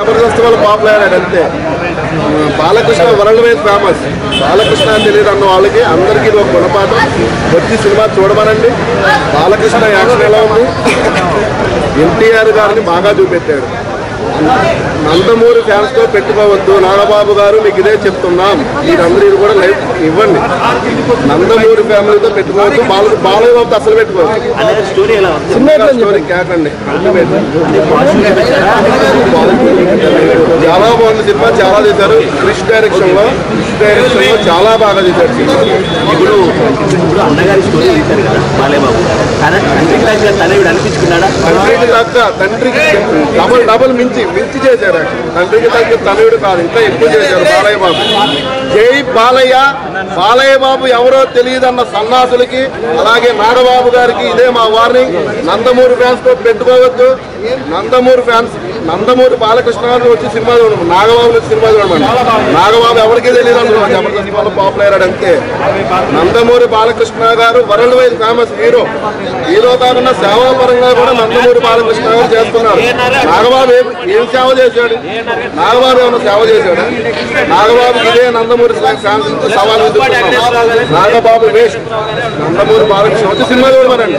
జబర్దస్త్ వాళ్ళు పాపులర్ అయ్యాడు అంతే. Balakrishna world wise famous. Balakrishna అని తెలియదు అన్న వాళ్ళకి. అందరికీ ఇది ఒక గుణపాఠం. వచ్చి సినిమా చూడమనండి. బాలకృష్ణ యాక్షన్ ఎలా ఉంది? ఎన్టీఆర్ గారిని బాగా చూపెట్టాడు. నందమూరి ఫ్యాన్స్తో పెట్టుకోవద్దు. నాగబాబు గారు మీకు ఇదే చెప్తున్నాం. మీరందరూ ఇది కూడా లైఫ్ ఇవ్వండి. నందమూరి ఫ్యామిలీతో పెట్టుకోవద్దు. బాల బాలయ్య బాబుతో అసలు పెట్టుకోవద్దు. స్టోరీ స్టోరీ కేకండి. చాలా బాగుంది సినిమా. చాలా చేశారు. క్రిష్ డైరెక్షన్లో. క్రిష్ డైరెక్షన్లో చాలా బాగా చేశారు ఇప్పుడు ఇప్పుడు అన్నగారి స్టోరీ తీశారు కదా తండ్రికి తండ్రికి తగ్గ తండ్రికి డబుల్ డబుల్ మించి మించి చేశారు. Actually. తండ్రికి తగ్గ తనయుడు కాదు ఇంకా ఎక్కువ చేశారు బాలయ్య బాబు జై బాలయ్య. బాలయ్య బాబు ఎవరో తెలియదన్న సన్నాసులకి అలాగే నాగబాబు గారికి ఇదే మా వార్నింగ్. నందమూరి ఫ్యాన్స్తో పెట్టుకోవద్దు. నందమూరి ఫ్యాన్స్ నందమూరి బాలకృష్ణ గారు వచ్చి సినిమా చూడము నాగబాబు వచ్చి సినిమా చూడమండి నాగబాబు ఎవరికి తెలియదు అనుకున్నాం జబర్దస్త్ పాపులర్ అయ్యాడు అంతే. Nandamuri Balakrishna garu world wide famous hero. Hero కాకుండా సేవాపరంగా కూడా నందమూరి బాలకృష్ణ గారు చేస్తున్నారు. నాగబాబు ఏం ఏం సేవ చేశాడు? నాగబాబు ఏమైనా సేవ చేశాడు? నాగబాబు ఇదే నందమూరి నందమూరి ఫ్యాన్స్ సవాల్ నాగబాబు వేస్ట్ నందమూరి బాలకృష్ణ. వచ్చి సినిమా చూడమనండి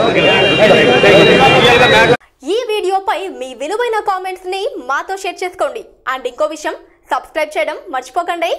ఈ వీడియోపై మీ విలువైన కామెంట్స్ని మాతో షేర్ చేసుకోండి. అండ్ ఇంకో విషయం సబ్స్క్రైబ్ చేయడం మర్చిపోకండి.